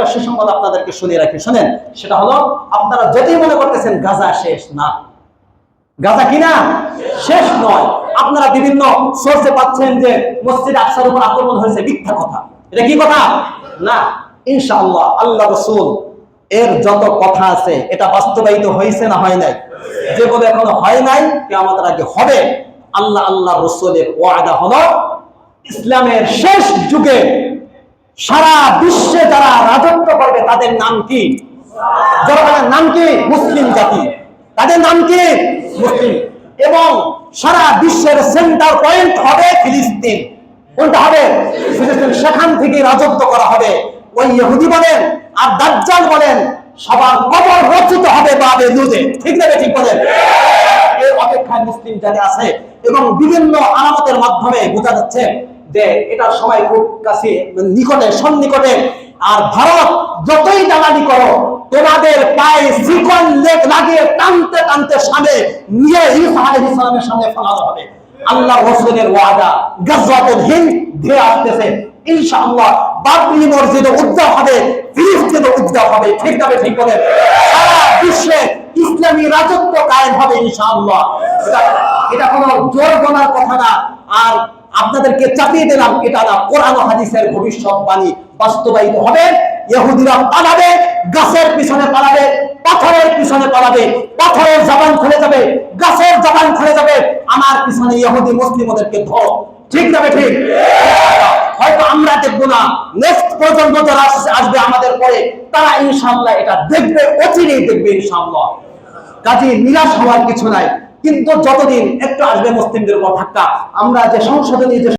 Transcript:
একটা সুসংবাদ আপনাদেরকে শুনিয়ে রাখি। শুনেন, সেটা হলো, আপনারা যতই মনে করতেছেন গাজা শেষ না, গাজা কিনা? শেষ নয়। আপনারা বিভিন্ন সোর্সে পাচ্ছেন যে মসজিদ আকসার উপর আক্রমণ হয়েছে, মিথ্যা কথা। এটা কি কথা? না। ইনশাআল্লাহ, আল্লাহ রসুল, এর যত কথা আছে, এটা বাস্তবায়িত হয়েছে না হয় নাই? যেগুলো এখনও হয় নাই কে আমাদের আগে হবে। আল্লাহ আল্লাহ রসুলের ওয়াদা হলো, ইসলামের শেষ যুগে সারা বিশ্বে যারা রাজত্ব করবে, তাদের নাম কি? নাম কি? মুসলিম জাতি। তাদের নাম কি? মুসলিম। এবং সারা বিশ্বের সেন্টার পয়েন্ট হবে ফিলিস্তিন। কোনটা হবে? ফিলিস্তিন। সেখান থেকে রাজত্ব করা হবে। ওই ইহুদি বলেন, আর দাজ্জাল বলেন, সবার কবর রচিত হবে বাবে দুধে ঠিক না ঠিক বলেন? এর অপেক্ষায় মুসলিম জাতি আছে এবং বিভিন্ন আলামতের মাধ্যমে বোঝা যাচ্ছে যে এটা সময় খুব কাছে নিকটে, সন্নিকটে। আর ভারত যতই দালালি করো, তোমাদের পায়ে শিকল লেগ লাগিয়ে টানতে টানতে সামনে নিয়ে ঈসা আলাইহিস সালামের সামনে ফেলানো হবে। আল্লাহ রসুলের ওয়াদা, গাজওয়াতুল হিন্দ ধেয়ে আসতেছে। ইনশাআল্লাহ বাবরি মসজিদ উদ্যাপ হবে, ফিলিস্তিন উদ্যাপ হবে, ঠিক তবে ঠিক সারা বিশ্বে ইসলামী রাজত্ব কায়েম হবে ইনশাআল্লাহ। এটা- কোনো জোর কথা না। আর আপনাদেরকে চাপিয়ে দিলাম, এটা না কোরআন হাদিসের ভবিষ্যৎবাণী বাস্তবায়িত হবে, ইহুদিরা পালাবে, গাছের পিছনে পালাবে, পাথরের পিছনে পালাবে, পাথরের জবান খুলে যাবে, গাছের জবান খুলে যাবে। আমার পিছনে ইহুদি মুসলিম ওদেরকে ধরো। ঠিক যাবে ঠিক? হয়তো আমরা দেখব না নেক্সট প্রজন্ম যারা আসবে আমাদের পরে, তারা ইনশাআল্লাহ এটা দেখবে, অচিরেই দেখবে ইনশাআল্লাহ। কাজে নিরাশ হওয়ার কিছু নাই। কিন্তু যতদিন একটু আসবে মুসলিমদের ধাক্কা আমরা যে সংশোধনী যে